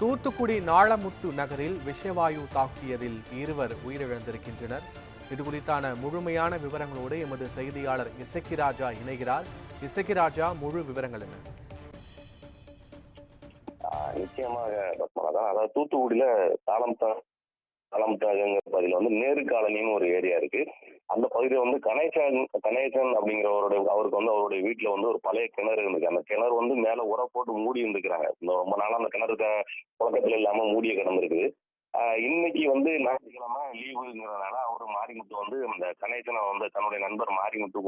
தூத்துக்குடி நாளமுத்து நகரில் விஷவாயு தாக்கியதில் இருவர் உயிரிழந்திருக்கின்றனர். இது குறித்தான முழுமையான விவரங்களோடு எமது செய்தியாளர் இசக்கி ராஜா இணைகிறார். இசக்கி ராஜா முழு விவரங்கள் என்ன? ஆஹ் நிச்சயமாக பத்மநாதா அதாவது தூத்துக்குடியில தாளம் தாளம்தாங்கிற பகுதியில் வந்து நேரு காலனின்னு ஒரு ஏரியா இருக்கு. அந்த பகுதியில் வந்து கணேசன் கணேசன் அப்படிங்கிறவருடைய அவருக்கு வந்து அவருடைய வீட்டில் வந்து ஒரு பழைய கிணறு இருந்துச்சு. அந்த கிணறு வந்து மேலே உர போட்டு மூடி இருந்துக்கிறாங்க. இந்த ரொம்ப நாளாக அந்த கிணறு புழக்கத்தில் இல்லாமல் மூடிய கிடந்திருக்கு இன்னைக்கு வந்து ஞாயிற்றுக்கிழமை லீவுங்கிறதுனால அவர் மாரிமுத்து வந்து அந்த கணேசனை வந்து தன்னுடைய நண்பர் மாரிமுத்து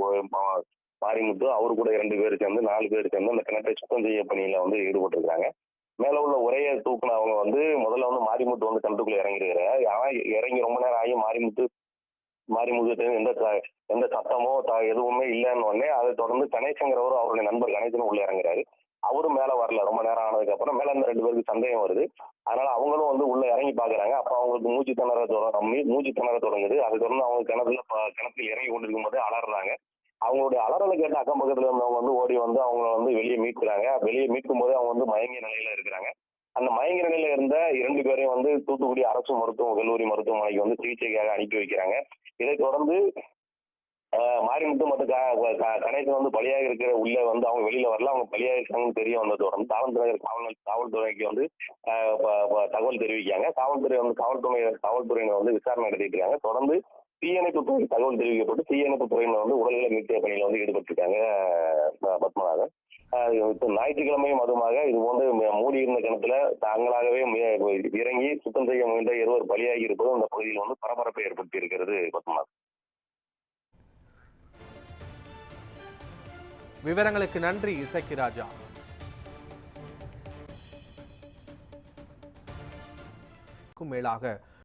மாரிமுத்து அவரு கூட இரண்டு பேர் சேர்ந்து நாலு பேர் சேர்ந்து அந்த கிணற்றை சுத்தம் செய்ய பணியில வந்து ஈடுபட்டிருக்காங்க மேல உள்ள ஒரே தூக்குன அவங்க வந்து முதல்ல வந்து மாரிமுத்து வந்து கிணத்துக்குள்ள இறங்கிருக்கிறாரு ஆனா இறங்கி ரொம்ப நேரம் ஆகி மாரிமுத்து மாரிமுத்து எந்த எந்த சத்தமோ எதுவுமே இல்லைன்னு உடனே அதை தொடர்ந்து கணேசங்கிறவரும் அவருடைய நண்பர் கணேசன் உள்ள இறங்குறாரு. அவரும் மேல வரல. ரொம்ப நேரம் ஆனதுக்கு அப்புறம் மேல இந்த ரெண்டு பேருக்கு சந்தேகம் வருது. அதனால அவங்களும் வந்து உள்ள இறங்கி பாக்குறாங்க. அப்ப அவங்களுக்கு மூச்சு திணற தொடங்கி மூச்சு திணற தொடங்குது. அதை தொடர்ந்து அவங்க கிணத்துல கிணத்துல இறங்கி கொண்டிருக்கும் போது அலறாங்க அவங்களுடைய அலறலை கேட்ட அக்கம் பக்கத்துல இருந்தவங்க வந்து ஓடி வந்து அவங்கள வந்து வெளியே மீட்கிறாங்க. வெளியே மீட்கும் போது அவங்க வந்து மயங்கிய நிலையில இருக்கிறாங்க. அந்த மயங்கிய நிலையில இருந்த இரண்டு பேரையும் வந்து தூத்துக்குடி அரசு மருத்துவ கல்லூரி மருத்துவமனைக்கு வந்து சிகிச்சைக்காக அனுப்பி வைக்கிறாங்க. இதை தொடர்ந்து மாரிமுத்து மற்றும் க- க- கணேசன் வந்து பலியாக இருக்கிற உள்ள வந்து அவங்க வெளியில வரல. அவங்க பலியாக இருக்காங்கன்னு தெரிய வந்தது தொடர்ந்து காவல்துறை காவல் காவல்துறைக்கு வந்து தகவல் தெரிவிக்காங்க காவல்துறை வந்து காவல்துறை காவல்துறையினர் வந்து விசாரணை நடத்திட்டு இருக்காங்க. தொடர்ந்து தீயணைப்பு துறை தகவல் தெரிவிக்கப்பட்டு தீயணைப்பு துறையினர் வந்து உடல்நல மீட்பு பணியில வந்து ஈடுபட்டிருக்காங்க இருக்காங்க பத்மநாதன். ஞாயிற்றுக்கிழமையும் அதுமாக இது போன்று மூடி இருந்த கிணத்துல தாங்களாகவே இறங்கி சுத்தம் செய்ய முயன்ற இருவர் பலியாகி இருப்பது அந்த பகுதியில் வந்து பரபரப்பை ஏற்படுத்தி இருக்கிறது பத்மநாதன். விவரங்களுக்கு நன்றி இசக்கி ராஜா. மேலாக